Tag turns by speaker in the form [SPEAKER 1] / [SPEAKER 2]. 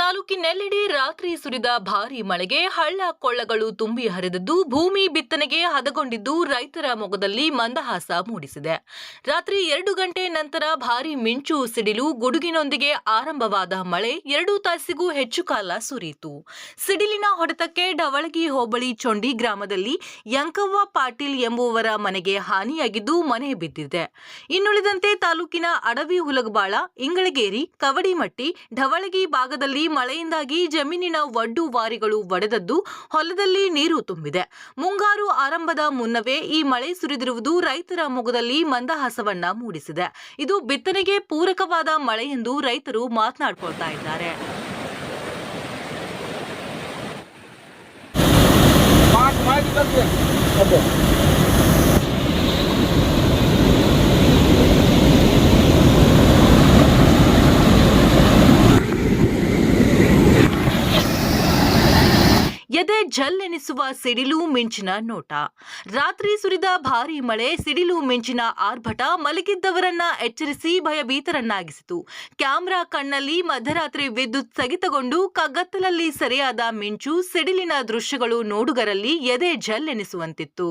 [SPEAKER 1] ತಾಲೂಕಿನೆಲ್ಲೆಡೆ ರಾತ್ರಿ ಸುರಿದ ಭಾರೀ ಮಳೆಗೆ ಹಳ್ಳ ಕೊಳ್ಳಗಳು ತುಂಬಿ ಹರಿದದ್ದು ಭೂಮಿ ಬಿತ್ತನೆಗೆ ಹದಗೊಂಡಿದ್ದು ರೈತರ ಮೊಗದಲ್ಲಿ ಮಂದಹಾಸ ಮೂಡಿಸಿದೆ. ರಾತ್ರಿ ಎರಡು ಗಂಟೆ ನಂತರ ಭಾರೀ ಮಿಂಚು ಸಿಡಿಲು ಗುಡುಗಿನೊಂದಿಗೆ ಆರಂಭವಾದ ಮಳೆ ಎರಡು ತಾಸಿಗೂ ಹೆಚ್ಚು ಕಾಲ ಸುರಿಯಿತು. ಸಿಡಿಲಿನ ಹೊಡೆತಕ್ಕೆ ಡವಳಗಿ ಹೋಬಳಿ ಚೊಂಡಿ ಗ್ರಾಮದಲ್ಲಿ ಯಂಕವ್ವ ಪಾಟೀಲ್ ಎಂಬುವರ ಮನೆಗೆ ಹಾನಿಯಾಗಿದ್ದು ಮನೆ ಬಿದ್ದಿದೆ. ಇನ್ನುಳಿದಂತೆ ತಾಲೂಕಿನ ಅಡವಿ ಹುಲಗಬಾಳ, ಇಂಗಳಗೇರಿ, ಕವಡಿಮಟ್ಟಿ ಢವಳಗಿ ಭಾಗದಲ್ಲಿ ಮಳೆಯಿಂದಾಗಿ ಜಮೀನಿನ ಒಡ್ಡು ವಾರಿಗಳು ಒಡೆದದ್ದು ಹೊಲದಲ್ಲಿ ನೀರು ತುಂಬಿದೆ. ಮುಂಗಾರು ಆರಂಭದ ಮುನ್ನವೇ ಈ ಮಳೆ ಸುರಿದಿರುವುದು ರೈತರ ಮೊಗದಲ್ಲಿ ಮಂದಹಾಸವನ್ನ ಮೂಡಿಸಿದೆ. ಇದು ಬಿತ್ತನೆಗೆ ಪೂರಕವಾದ ಮಳೆ ಎಂದು ರೈತರು ಮಾತನಾಡಿಕೊಳ್ತಾ ಇದ್ದಾರೆ. ಎದೆ ಜಲ್ಲೆನಿಸುವ ಸಿಡಿಲು ಮಿಂಚಿನ ನೋಟ. ರಾತ್ರಿ ಸುರಿದ ಭಾರೀ ಮಳೆ, ಸಿಡಿಲು ಮಿಂಚಿನ ಆರ್ಭಟ ಮಲಗಿದ್ದವರನ್ನ ಎಚ್ಚರಿಸಿ ಭಯಭೀತರನ್ನಾಗಿಸಿತು ಕ್ಯಾಮ್ರಾ ಕಣ್ಣಲ್ಲಿ ಮಧ್ಯರಾತ್ರಿ ವಿದ್ಯುತ್ ಸ್ಥಗಿತಗೊಂಡು ಕಗ್ಗತ್ತಲಲ್ಲಿ ಸೆರೆಯಾದ ಮಿಂಚು, ಸಿಡಿಲಿನ ದೃಶ್ಯಗಳು ನೋಡುಗರಲ್ಲಿ ಎದೆ ಜಲ್ಲೆನಿಸುವಂತಿತ್ತು.